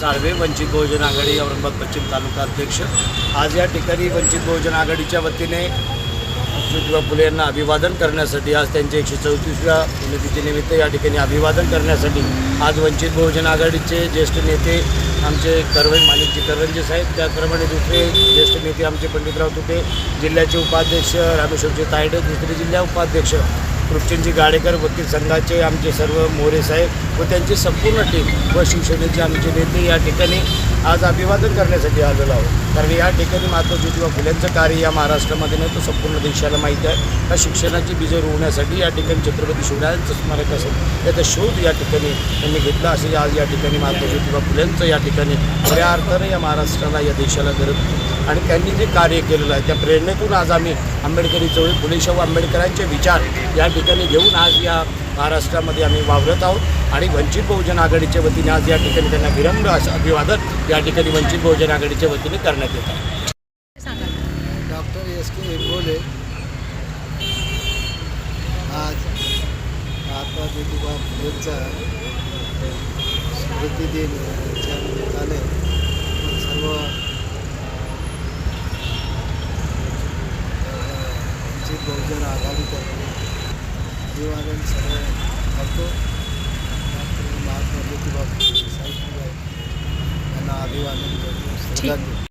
साळवे वंचित बहुजन आघाडी औरंगाबाद पश्चिम तालुका अध्यक्ष. आज या ठिकाणी वंचित बहुजन आघाडीच्या वतीने ज्योतिबा फुले यांना अभिवादन करण्यासाठी आज त्यांच्या एकशे चौतीसव्या पुण्यतिथीनिमित्त या ठिकाणी अभिवादन करण्यासाठी आज वंचित बहुजन आघाडीचे ज्येष्ठ नेते आमचे करवई माणिकजी करवंजी साहेब त्याचप्रमाणे दुसरे ज्येष्ठ नेते आमचे पंडितराव तुटे जिल्ह्याचे उपाध्यक्ष रामेश्वरजी तायडे दुसरे जिल्हा उपाध्यक्ष कृष्णजी गाडेकर वकील संघाचे आमचे सर्व मोरे साहेब व त्यांची संपूर्ण टीम व शिवसेनेचे आमचे नेते या ठिकाणी आज अभिवादन करण्यासाठी आलेलो आहोत. कारण या ठिकाणी महात्मा ज्योतिबा फुलेंचं कार्य या महाराष्ट्रामध्ये नाही तर संपूर्ण देशाला माहीत आहे. का शिक्षणाची बीजं रोवण्यासाठी या ठिकाणी छत्रपती शिवरायांचं स्मारक असेल याचा शोध या ठिकाणी त्यांनी घेतला असे आज या ठिकाणी महात्मा ज्योतिबा फुलेंचं या ठिकाणी खऱ्या अर्थानं या महाराष्ट्राला या देशाला गरज आणि त्यांनी जे कार्य केलेलं आहे त्या प्रेरणेतून आज आम्ही आंबेडकरी चळवळी फुले शाहू आंबेडकरांचे विचार या ठिकाणी घेऊन आज या महाराष्ट्रामध्ये आम्ही वावरत आहोत आणि वंचित बहुजन आघाडीच्या वतीने आज या ठिकाणी त्यांना विरंभ असं अभिवादन या ठिकाणी वंचित बहुजन आघाडीच्या वतीने करण्यात येत आहे. डॉक्टर एस के बोले आज महात्मा ज्योतिबा फुलेंचा स्मृती दिन याच्या निमित्ताने सर्व वंचित बहुजन आघाडीतर्फे अभिवादन सर्व करतो डॉक्टर महात्मा ज्योतिबा फुले साहेब यांना अभिवादन करतो श्रद्धांजली